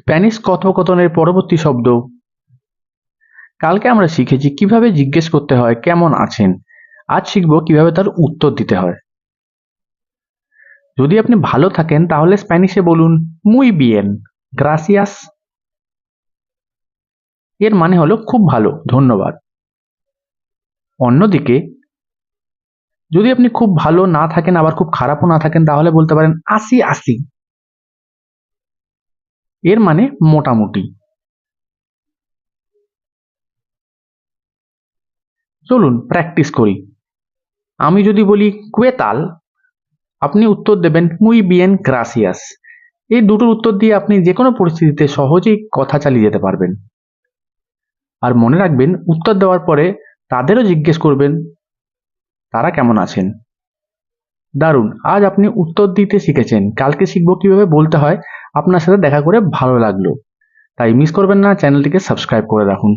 Spanish কথোপকথনের পরবর্তী শব্দ। কালকে আমরা শিখেছি কীভাবে জিজ্ঞেস করতে হয় কেমন আছেন। আজ শিখব কীভাবে তার উত্তর দিতে হয়। যদি আপনি ভালো থাকেন, তাহলে স্প্যানিশে বলুন মুই বিয়েন গ্রাসিয়াস এর মানে হলো, খুব ভালো, ধন্যবাদ। অন্যদিকে, যদি আপনি খুব ভালো না থাকেন, আবার খুব খারাপও না থাকেন, তাহলে বলতে পারেন, আসি আসি। এর মানে মোটামুটি। চলুন প্র্যাকটিস করি। আমি যদি বলি কুয়েতাল আপনি উত্তর দেবেন মুই বিয়েন গ্রাসিয়াস এই দুটোর উত্তর দিয়ে আপনি যে কোনো পরিস্থিতিতে সহজেই কথা চালিয়ে যেতে পারবেন। আর মনে রাখবেন, উত্তর দেওয়ার পরে তাদেরও জিজ্ঞেস করবেন, তারা কেমন আছেন? দারুণ, আজ আপনি উত্তর দিতে শিখেছেন। কালকে শিখব কীভাবে বলতে হয় আপনার সাথে দেখা করে ভালো লাগল। তাই মিস করবেন না চ্যানেলটিকে সাবস্ক্রাইব করে রাখুন।